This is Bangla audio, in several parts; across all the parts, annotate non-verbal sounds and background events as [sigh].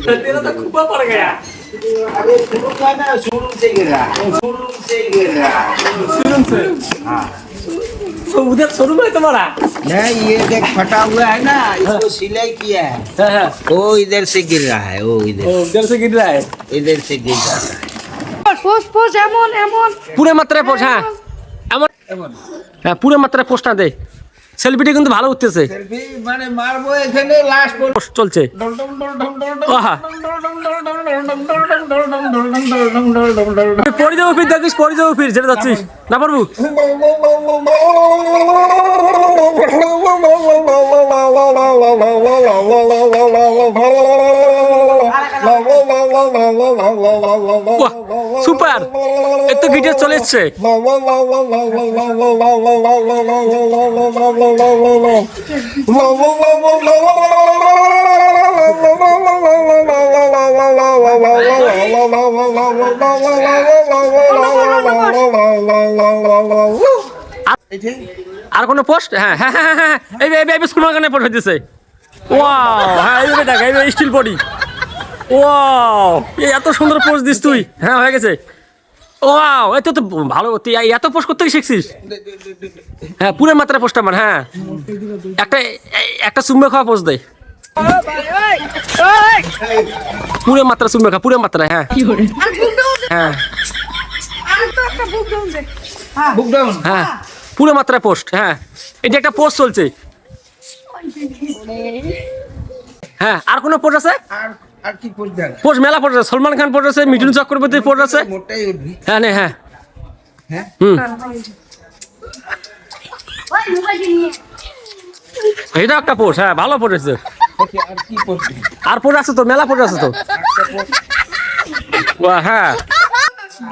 तेरा तो खुबा पड़ गया अरे शुरू का ना शुरू से गिर रहा है शुरू से गिर रहा है शोरूम से हाँ तो उधर शोरूम है तुम्हारा नहीं ये देख फटा हुआ है ना इसको सिलाई किया है हाँ हाँ वो इधर से गिर रहा है वो ओ इधर उधर से गिर रहा है इधर से गिर रहा है পোষ পোষ এমন এমন পুরো মাত্রায় পোষ হ্যাঁ এমন হ্যাঁ পুরো মাত্রায় পোষটা দে সেলফিটা কিন্তু ভালো উঠতেছে। সেলফি মানে মারবো এখানে লাস্ট চলছে। পড়ে যাব ফির দেখিস পড়ে যাব ফির যেটা যাচ্ছিস। না পারব? [laughs] সুপার এত গিটার চলে এসছে। আর কোনো পোস্ট হ্যাঁ হ্যাঁ হ্যাঁ হ্যাঁ এই এই এই স্কুল মাগানে পোস্ট হইতেছে। ওয়াও হ্যাঁ এইভাবে দেখ এইভাবে স্টিল বডি ওয়াও এত সুন্দর পোস্ট দিস তুই। হ্যাঁ হয়ে গেছে। ওয়াও এত তো ভালো তুই এই এত পোস্ট করতে শিখছিস। হ্যাঁ পুরো মাত্রা পোস্ট আমার হ্যাঁ। একটা একটা চুম্বে খাওয়া পোস্ট দে। পুরো মাত্রা চুম্বে খা পুরো মাত্রা হ্যাঁ। আর বুক হ্যাঁ। আর তো একটা বুক দাও দে বুক ডাউন হ্যাঁ পুরো মাত্রায় পোস্ট হ্যাঁ। এটা একটা পোস্ট চলছে। হ্যাঁ আর কোনো পোস্ট আছে? আর কি পোস্ট দেন মেলা আছে সলমান খান আছে মিঠুন চক্রবর্তী আছে। মোটাই উঠবি হ্যাঁ নে হ্যাঁ। হ্যাঁ? হুম। এটা একটা পোস্ট হ্যাঁ ভালো দেখি আর পোস্ট আছে তো মেলা পোস্ট আছে তো। ওয়া, হ্যাঁ।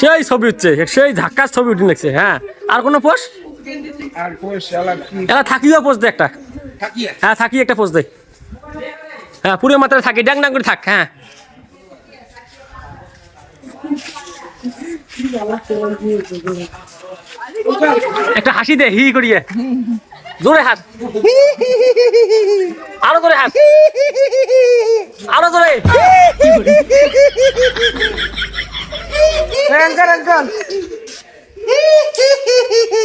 সেই ছবি উঠছে সেই ধাক্কার ছবি উঠে নিচ্ছে হ্যাঁ। আর কোনো পোস্ট এলা থাকিও পোস্ট দে একটা। হ্যাঁ থাকি একটা পোস্ট দে। হ্যাঁ পুরো মাত্রা থাকে ড্যাং ডাং করে থাক হ্যাঁ একটা হাসি দে হি করিয়ে জোরে হাত আরও জোরে হাত আরও জোরে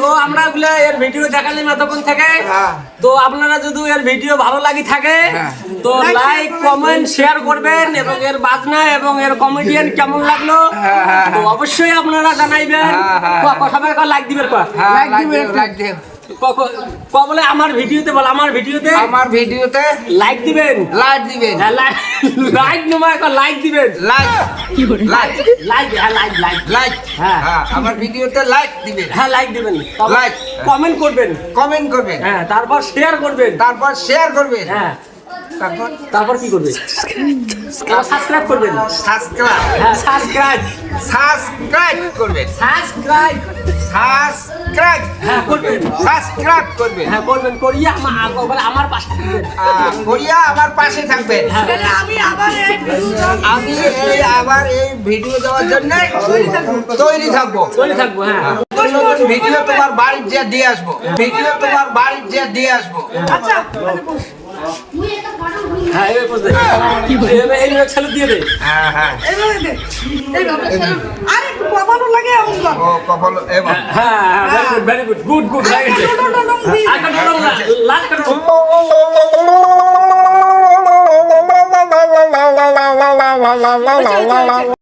তো আমরা ওগুলা এর ভিডিও দেখালাম এতক্ষণ থেকে। হ্যাঁ। তো আপনারা যদি এর ভিডিও ভালো লাগি থাকে হ্যাঁ। তো লাইক কমেন্ট শেয়ার করবেন এবং এর বাজনা এবং এর কমেডিয়ান কেমন লাগল তো অবশ্যই আপনারা জানাইবেন। কথা হ্যাঁ, লাইক দিবেন ক লাইক দিবেন লাইক দিবেন বলে আমার ভিডিওতে বল আমার ভিডিওতে আমার ভিডিওতে লাইক দিবেন। লাইক দিবেন। হ্যাঁ, লাইক- লাইক নয় লাইক দিবেন। লাইক লাইক লাইক হ্যাঁ লাইক লাইক লাইক হ্যাঁ। হ্যাঁ আমার ভিডিওতে লাইক দিবেন। হ্যাঁ লাইক দিবেন। Like. কমেন্ট করবেন। কমেন্ট করবেন। হ্যাঁ তারপর শেয়ার করবেন। তারপর শেয়ার করবেন। হ্যাঁ। তারপর? তারপর কি করবে সাবস্ক্রাইব করবেন। সাবস্ক্রাইব হ্যাঁ সাবস্ক্রাইব সাবস্ক্রাইব করবেন। সাবস্ক্রাইব সাবস্ক্রাইব হ্যাঁ করবেন। সাবস্ক্রাইব করবেন। হ্যাঁ করবেন। করিয়া আমার বলে আমার পাশে থাকবেন। করিয়া আমার পাশে থাকবেন। আমি আবার এই আমি এই আবার এই ভিডিও দেওয়ার জন্য তৈরি থাকব। তৈরি থাকব। হ্যাঁ। ভিডিও তোমার বাড়ির যে দিয়ে আসব। ভিডিও তোমার বাড়ির যে দিয়ে আসব। আচ্ছা হ্যাঁ এইভাবে পোজ দে। এইভাবে এইভাবে ছেলে দিয়ে দে। হ্যাঁ হ্যাঁ। এইভাবে দে এইভাবে আরে একটু লাগে এমন ও কপাল এবার হ্যাঁ হ্যাঁ very good good good good আরেকটা ডডডম দিই। আরেকটা ডডম লাল কাটো হয়েছে, হয়েছে, হয়েছে।